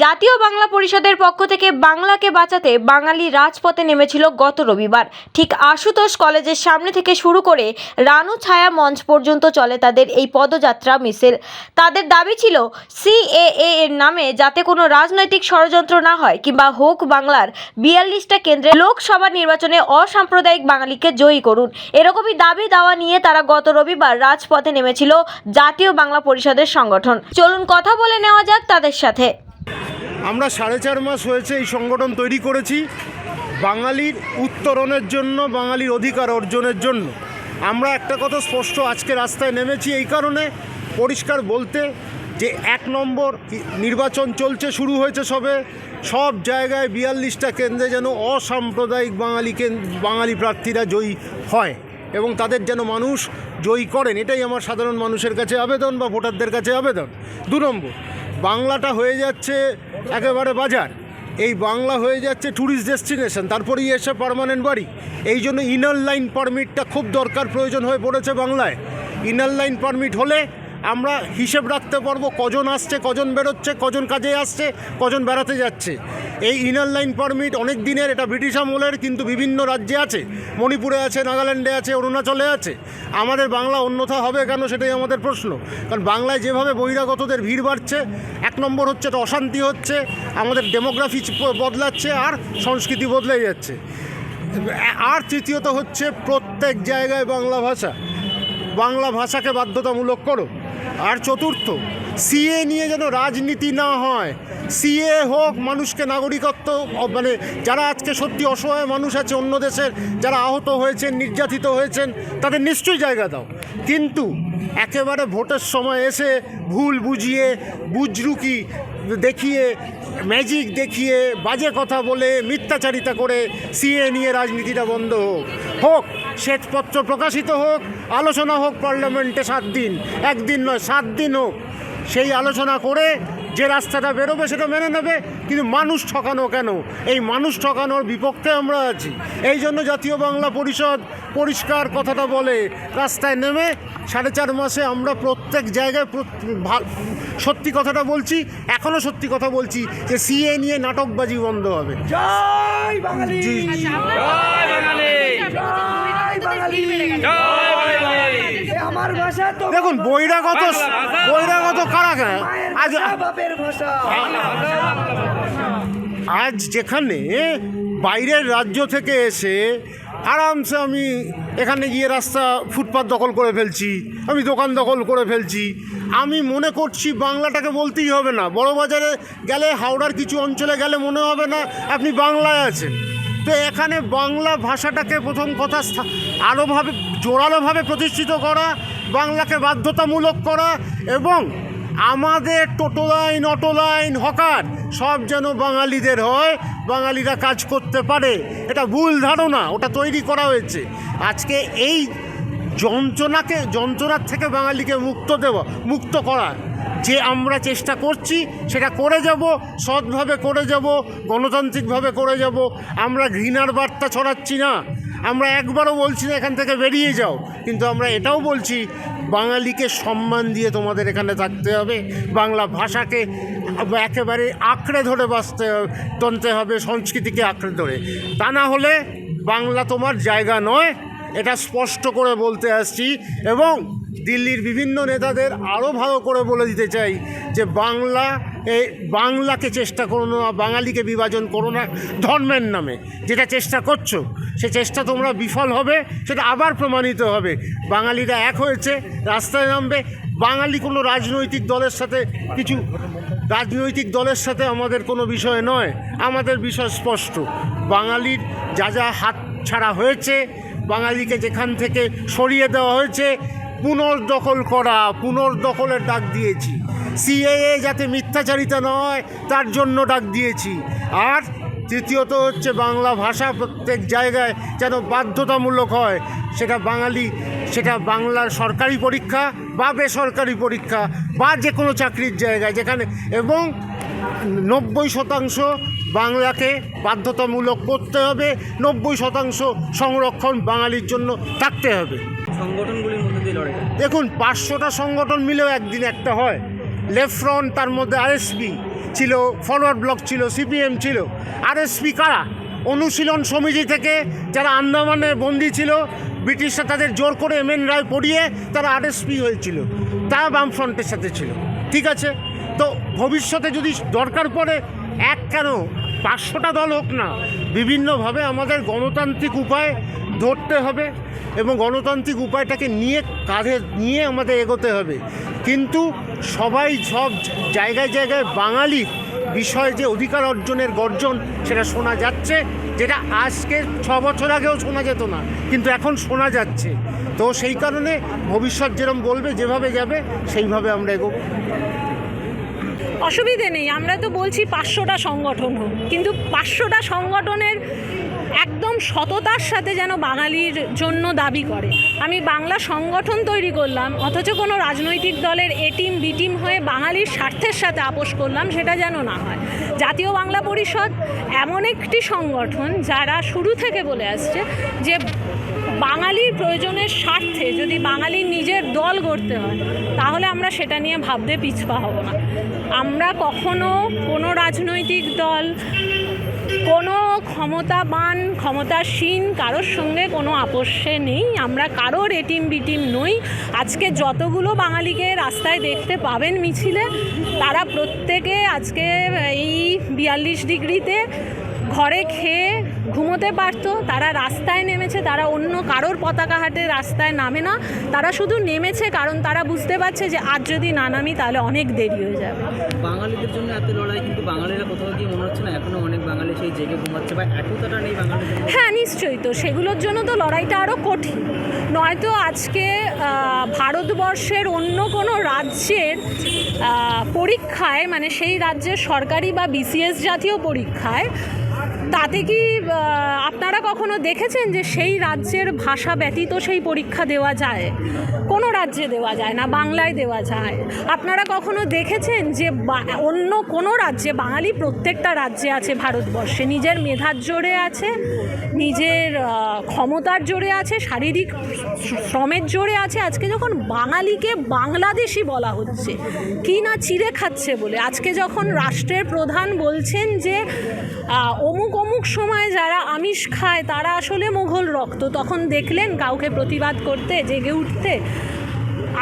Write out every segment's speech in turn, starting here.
জাতীয় বাংলা পরিষদের পক্ষ থেকে বাংলাকে বাঁচাতে বাঙালি রাজপথে নেমেছিল গত রবিবার। ঠিক আশুতোষ কলেজের সামনে থেকে শুরু করে রানু ছায়া মঞ্চ পর্যন্ত চলে তাদের এই পদযাত্রা মিছিল। তাদের দাবি ছিল সিএএ এর নামে যাতে কোনো রাজনৈতিক ষড়যন্ত্র না হয় কিংবা হোক বাংলার বিয়াল্লিশটা কেন্দ্রে লোকসভা নির্বাচনে অসাম্প্রদায়িক বাঙালিকে জয়ী করুন। এরকমই দাবি দাওয়া নিয়ে তারা গত রবিবার রাজপথে নেমেছিল জাতীয় বাংলা পরিষদের সংগঠন। চলুন কথা বলে নেওয়া যাক তাদের সাথে। আমরা সাড়ে চার মাস হয়েছে এই সংগঠন তৈরি করেছি বাঙালির উত্তরণের জন্য, বাঙালির অধিকার অর্জনের জন্য। আমরা একটা কথা স্পষ্ট, আজকে রাস্তায় নেমেছি এই কারণে পরিষ্কার বলতে যে এক নম্বর নির্বাচন চলছে, শুরু হয়েছে সবে। সব জায়গায় বিয়াল্লিশটা কেন্দ্রে যেন অসাম্প্রদায়িক বাঙালি বাঙালি প্রার্থীরা জয়ী হয় এবং তাদের যেন মানুষ জয়ী করেন, এটাই আমার সাধারণ মানুষের কাছে আবেদন বা ভোটারদের কাছে আবেদন। দু নম্বর, বাংলাটা হয়ে যাচ্ছে একেবারে বাজার। এই বাংলা হয়ে যাচ্ছে ট্যুরিস্ট ডেস্টিনেশন তারপরেই এসে পারমানেন্ট বাড়ি। এই জন্য ইনার লাইন পারমিটটা খুব দরকার, প্রয়োজন হয়ে পড়েছে বাংলায়। ইনার লাইন পারমিট হলে আমরা হিসেব রাখতে পারব কজন আসছে, কজন বেরোচ্ছে, কজন কাজে আসছে, কজন বেড়াতে যাচ্ছে। এই ইনার লাইন পারমিট অনেক দিনের, এটা ব্রিটিশ আমলের, কিন্তু বিভিন্ন রাজ্যে আছে। মণিপুরে আছে, নাগাল্যান্ডে আছে, অরুণাচলে আছে। আমাদের বাংলা অন্যথা হবে কেন সেটাই আমাদের প্রশ্ন। কারণ বাংলায় যেভাবে বহিরাগতদের ভিড় বাড়ছে, এক নম্বর হচ্ছে এটা অশান্তি হচ্ছে, আমাদের ডেমোগ্রাফি বদলাচ্ছে আর সংস্কৃতি বদলে যাচ্ছে। আর তৃতীয়ত হচ্ছে প্রত্যেক জায়গায় বাংলা ভাষা। বাংলা ভাষাকে বাধ্যতামূলক করো। আর চতুর্থ, সিএ নিয়ে যেন রাজনীতি না হয়। সিএ হোক, মানুষকে নাগরিকত্ব মানে যারা আজকে সত্যি অসহায় মানুষ আছে অন্য দেশের, যারা আহত হয়েছেন, নির্যাতিত হয়েছেন, তাদের নিশ্চয়ই জায়গা দাও। কিন্তু একেবারে ভোটের সময় এসে ভুল বুঝিয়ে, বুজরুকি দেখিয়ে, ম্যাজিক দেখিয়ে, বাজে কথা বলে, মিথ্যাচারিতা করে সিএ নিয়ে রাজনীতিটা বন্ধ হোক। হোক শ্বেতপত্র প্রকাশিত হোক, আলোচনা হোক পার্লামেন্টে সাত দিন। একদিন নয়, সাত দিন হোক। সেই আলোচনা করে যে রাস্তাটা বেরোবে সেটা মেনে নেবে কিন্তু মানুষ ঠকানো কেন? এই মানুষ ঠকানোর বিপক্ষে আমরা আছি। এই জন্য জাতীয় বাংলা পরিষদ পরিষ্কার কথাটা বলে রাস্তায় নেমে সাড়ে চার মাসে আমরা প্রত্যেক জায়গায় সত্যি কথাটা বলছি এখনও সত্যি কথা বলছি যে সিএ নিয়ে নাটকবাজি বন্ধ হবে। জয় বাঙালি! জয় বাঙালি! জয় বাঙালি! আমার ভাষা তো দেখুন বহিরাগত বহিরাগত কারা কেন আজ বাপের ভাষা। আজ যেখানে বাইরের রাজ্য থেকে এসে আরামসে আমি এখানে গিয়ে রাস্তা ফুটপাথ দখল করে ফেলছি আমি দোকান দখল করে ফেলছি। আমি মনে করছি বাংলাটাকে বলতেই হবে না। বড় বাজারে গেলে হাওড়ার কিছু অঞ্চলে গেলে মনে হবে না আপনি বাংলায় আছেন। তো এখানে বাংলা ভাষাটাকে প্রথম কথা আরোভাবে জোরালোভাবে প্রতিষ্ঠিত করা, বাংলাকে বাধ্যতামূলক করা এবং আমাদের টোটো লাইন অটো লাইন হকার সব যেন বাঙালিদের হয়, বাঙালিরা কাজ করতে পারে। এটা ভুল ধারণা, ওটা তৈরি করা হয়েছে। আজকে এই যন্ত্রণাকে, যন্ত্রণার থেকে বাঙালিকে মুক্ত দেওয়া, মুক্ত করা। যে আমরা চেষ্টা করছি, সেটা করে যাব, সৎভাবে করে যাব, গণতান্ত্রিকভাবে করে যাব। আমরা ঘৃণার বার্তা ছড়াচ্ছি না। আমরা একবারও বলছি না এখান থেকে বেরিয়ে যাও। কিন্তু আমরা এটাও বলছি, বাঙালিকে সম্মান দিয়ে তোমাদের এখানে থাকতে হবে। বাংলা ভাষাকে একেবারে আঁকড়ে ধরে বাঁচতে টানতে হবে, সংস্কৃতিকে আঁকড়ে ধরে। তা না হলে বাংলা তোমার জায়গা নয়। এটা স্পষ্ট করে বলতে আসছি এবং দিল্লির বিভিন্ন নেতাদের আরও ভালো করে বলে দিতে চাই যে বাংলা এই বাংলাকে চেষ্টা করো না, বাঙালিকে বিভাজন করো না, ধর্মের নামে। যেটা চেষ্টা করছ, সে চেষ্টা তোমরা বিফল হবে, সেটা আবার প্রমাণিত হবে। বাঙালিরা এক হয়েছে, রাস্তায় নামবে। বাঙালি কোনো রাজনৈতিক দলের সাথে কিছু, রাজনৈতিক দলের সাথে আমাদের কোনো বিষয় নয়, আমাদের বিষয় স্পষ্ট। বাঙালির যা যা হাত ছাড়া হয়েছে, বাঙালিকে যেখান থেকে সরিয়ে দেওয়া হয়েছে পুনর্দখল করা, পুনর্দখলের ডাক দিয়েছি। সিএএ যাতে মিথ্যাচারিতা নয়, তার জন্য ডাক দিয়েছি। আর তৃতীয়ত হচ্ছে বাংলা ভাষা প্রত্যেক জায়গায় যেন বাধ্যতামূলক হয়, সেটা বাঙালি, সেটা বাংলার সরকারি পরীক্ষা বা বেসরকারি পরীক্ষা বা যে কোনো চাকরির জায়গায়, যেখানে এবং নব্বই শতাংশ বাংলাকে বাধ্যতামূলক করতে হবে, নব্বই শতাংশ সংরক্ষণ বাঙালির জন্য থাকতে হবে। সংগঠনগুলির মধ্যে দিয়ে দেখুন, পাঁচশোটা সংগঠন মিলেও একদিন একটা হয়। লেফট ফ্রন্ট তার মধ্যে আরএসপি ছিল ফরওয়ার্ড ব্লক ছিল সিপিএম ছিল। আরএসপি কারা? অনুশীলন সমিতি থেকে যারা আন্দামানে বন্দি ছিল, ব্রিটিশরা তাদের জোর করে এম এন রায় পড়িয়ে তারা আরএসপি হয়েছিল। তা বামফ্রন্টের সাথে ছিল। ঠিক আছে? তো ভবিষ্যতে যদি দরকার পড়ে, এক কেন? পাঁচশোটা দল হোক না, বিভিন্নভাবে আমাদের গণতান্ত্রিক উপায় ধরতে হবে এবং গণতান্ত্রিক উপায়টাকে নিয়ে কাঁধে নিয়ে আমাদের এগোতে হবে। কিন্তু সবাই সব জায়গায় জায়গায় বাঙালি বিষয়ে যে অধিকার অর্জনের গর্জন সেটা শোনা যাচ্ছে, যেটা আজকে ছ বছর আগেও শোনা যেত না, কিন্তু এখন শোনা যাচ্ছে। তো সেই কারণে ভবিষ্যৎ যেরকম বলবে, যেভাবে যাবে, সেইভাবে আমরা এগোবো। অসুবিধে নেই, আমরা তো বলছি পাঁচশোটা সংগঠন হোক, কিন্তু পাঁচশোটা সংগঠনের একদম সততার সাথে যেন বাঙালির জন্য দাবি করে। আমি বাংলা সংগঠন তৈরি করলাম, অথচ কোনো রাজনৈতিক দলের এ টিম, বি টিম হয়ে বাঙালির স্বার্থের সাথে আপোষ করলাম, সেটা যেন না হয়। জাতীয় বাংলা পরিষদ এমন একটি সংগঠন যারা শুরু থেকে বলে আসছে যে বাঙালির প্রয়োজনের স্বার্থে যদি বাঙালির নিজের দল গড়তে হয়, তাহলে আমরা সেটা নিয়ে ভাবতে পিছপা হব না। আমরা কখনো কোনো রাজনৈতিক দল কোনো ক্ষমতাবান, ক্ষমতাসীন কারোর সঙ্গে কোনো আপোষে নেই। আমরা কারোর এটিম বিটিম নই। আজকে যতগুলো বাঙালিকে রাস্তায় দেখতে পাবেন মিছিলে, তারা প্রত্যেকে আজকে এই বিয়াল্লিশ ডিগ্রিতে ঘরে খেয়ে ঘুমোতে পারতো তারা রাস্তায় নেমেছে তারা অন্য কারোর পতাকা হাটে রাস্তায় নামে না তারা শুধু নেমেছে কারণ তারা বুঝতে পারছে যে আজ যদি না নামি তাহলে অনেক দেরি হয়ে যাবে। বাঙালিদের জন্য এত লড়াই কিন্তু বাঙালিরা কোথাও গিয়ে মনে হচ্ছে না এখনও অনেক বাঙালি সেই জেগে ঘুমাচ্ছে বা একতাটা নেই বাঙালিদের হ্যাঁ নিশ্চয়ই তো সেগুলোর জন্য তো লড়াইটা আরও কঠিন। নয়তো আজকে ভারতবর্ষের অন্য কোনো রাজ্যের পরীক্ষায় মানে সেই রাজ্যের সরকারি বা বিসিএস জাতীয় পরীক্ষায় তাতে কি আপনারা কখনো দেখেছেন যে সেই রাজ্যের ভাষা ব্যতীত সেই পরীক্ষা দেওয়া যায়? কোনো রাজ্যে দেওয়া যায় না, বাংলায় দেওয়া যায়। আপনারা কখনো দেখেছেন যে অন্য কোনো রাজ্যে, বাঙালি প্রত্যেকটা রাজ্যে আছে ভারতবর্ষে? নিজের মেধার জোরে আছে, নিজের ক্ষমতার জোরে আছে, শারীরিক শ্রমের জোরে আছে। আজকে যখন বাঙালিকে বাংলাদেশি বলা হচ্ছে, কি না চিড়ে খাচ্ছে বলে। আজকে যখন রাষ্ট্রের প্রধান বলছেন যে অমুক অমুক সময় যারা আমিষ খায়, তারা আসলে মোঘল রক্ত, তখন দেখলেন কাউকে প্রতিবাদ করতে, জেগে উঠতে,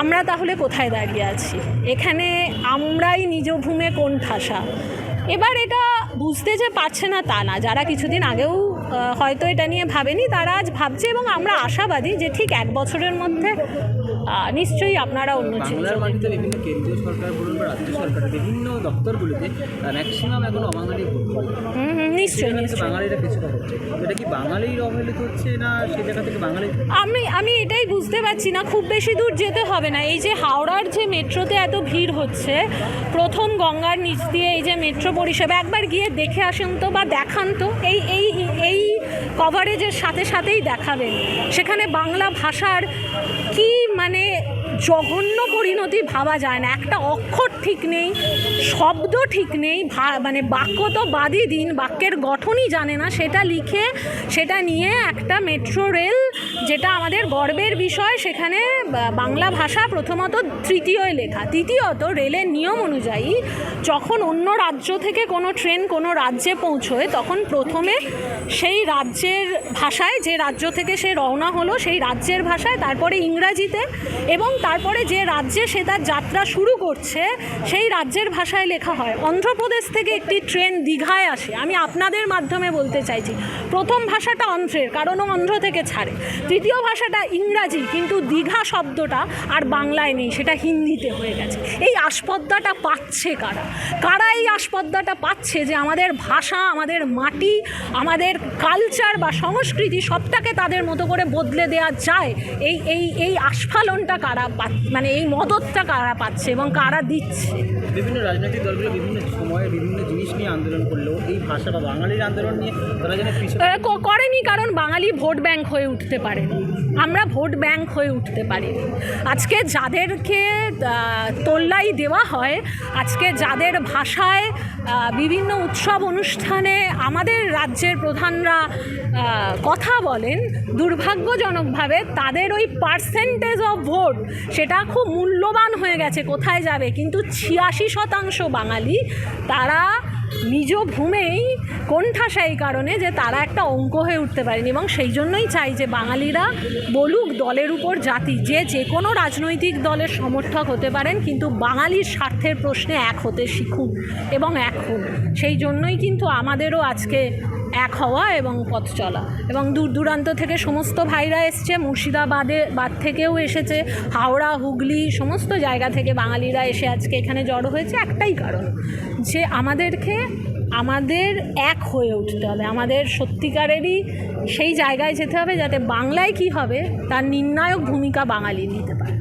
আমরা তাহলে কোথায় দাঁড়িয়ে আছি? এখানে আমরাই নিজ ভূমে কোন ঠাসা এবার এটা বুঝতে যে পারছে না তা না। যারা কিছুদিন আগেও হয়তো এটা নিয়ে ভাবেনি তারা আজ ভাবছে এবং আমরা আশাবাদী যে ঠিক এক বছরের মধ্যে নিশ্চয়ই আপনারা অন্য বাংলার মাটিতে বিভিন্ন কেন্দ্রীয় সরকার বলুন বা রাজ্য সরকার বিভিন্ন দপ্তরগুলিতে ম্যাক্সিমাম এখন অবাঙালি নিশ্চয়ই বাঙালিরা এটা কি বাঙালির অবহেলিত হচ্ছে না সে জায়গা থেকে বাঙালি আমি আমি এটাই বুঝতে পারছি না খুব বেশি দূর যেতে হবে না। এই যে হাওড়ার যে মেট্রোতে এত ভিড় হচ্ছে প্রথম গঙ্গার নিচ দিয়ে এই যে মেট্রো পরিষেবা একবার গিয়ে দেখে আসেন তো বা দেখান তো। এই এই কভারেজের সাথে সাথেই দেখাবেন। সেখানে বাংলা ভাষার কি মানে জঘন্য পরিণতি ভাবা যায় না। একটা অক্ষর ঠিক নেই, শব্দ ঠিক নেই মানে বাক্য তো বাদই দিন, বাক্যের গঠনই জানে না। সেটা লিখে, সেটা নিয়ে একটা মেট্রো রেল যেটা আমাদের গর্বের বিষয়, সেখানে বাংলা ভাষা প্রথমত তৃতীয় লেখা। তৃতীয়ত রেলের নিয়ম অনুযায়ী যখন অন্য রাজ্য থেকে কোনো ট্রেন কোনো রাজ্যে পৌঁছয়, তখন প্রথমে সেই রাজ্যের ভাষায়, যে রাজ্য থেকে সে রওনা হলো, সেই রাজ্যের ভাষায়, তারপরে ইংরাজিতে এবং তারপরে যে রাজ্যে সে তার যাত্রা শুরু করছে, সেই রাজ্যের ভাষায় লেখা হয়, অন্ধ্রপ্রদেশ থেকে একটি ট্রেন দীঘায় আসে। আমি আপনাদের মাধ্যমে বলতে চাইছি, প্রথম ভাষাটা অন্ধ্রের, কারণ অন্ধ্র থেকে ছাড়ে। তৃতীয় ভাষাটা ইংরাজি, কিন্তু দীঘা শব্দটা আর বাংলায় নেই, সেটা হিন্দিতে হয়ে গেছে। এই আস্পদ্দাটা পাচ্ছে কারা? কারা এই আস্পদ্দাটা পাচ্ছে যে আমাদের ভাষা, আমাদের মাটি, আমাদের কালচার বা সংস্কৃতি সবটাকে তাদের মতো করে বদলে দেওয়া যায়? এই এই এই আস্ফালনটা কারা মানে এই মদতটা কারা পাচ্ছে এবং কারা দিচ্ছে? বিভিন্ন রাজনৈতিক দলগুলো বিভিন্ন সময়ে বিভিন্ন জিনিস নিয়ে আন্দোলন করলেও এই ভাষা বা বাঙালির আন্দোলন নিয়ে তারা যেন করেনি কারণ বাঙালি ভোট ব্যাংক হয়ে উঠতে পারেনি। আমরা ভোট ব্যাংক হয়ে উঠতে পারি আজকে যাদেরকে তোল্লাই দেওয়া হয় আজকে যাদের ভাষায় বিভিন্ন উৎসব অনুষ্ঠানে আমাদের রাজ্যের প্রধানরা কথা বলেন, দুর্ভাগ্যজনকভাবে তাদের ওই পার্সেন্টেজ অফ ভোট সেটা খুব মূল্যবান হয়ে গেছে, কোথায় যাবে? কিন্তু ছিয়াশি শতাংশ বাঙালি, তারা নিজ ভূমেই কোণঠাসা এই কারণে যে তারা একটা অঙ্ক হয়ে উঠতে পারেনি এবং সেই জন্যই চাই যে বাঙালিরা বলুক দলের উপর জাতি, যে যে কোনো রাজনৈতিক দলের সমর্থক হতে পারেন কিন্তু বাঙালির স্বার্থের প্রশ্নে এক হতে শিখুন এবং এক হন। সেই জন্যই কিন্তু আমাদেরও আজকে এক হওয়া এবং পথ চলা। এবং দূর দূরান্ত থেকে সমস্ত ভাইরা এসছে, মুর্শিদাবাদে বাদ থেকেও এসেছে, হাওড়া, হুগলি, সমস্ত জায়গা থেকে বাঙালিরা এসে আজকে এখানে জড়ো হয়েছে। একটাই কারণ যে আমাদেরকে, আমাদের এক হয়ে উঠতে হবে। আমাদের সত্যিকারেরই সেই জায়গায় যেতে হবে যাতে বাংলায় কি হবে, তার নির্ণায়ক ভূমিকা বাঙালি নিতে পারে।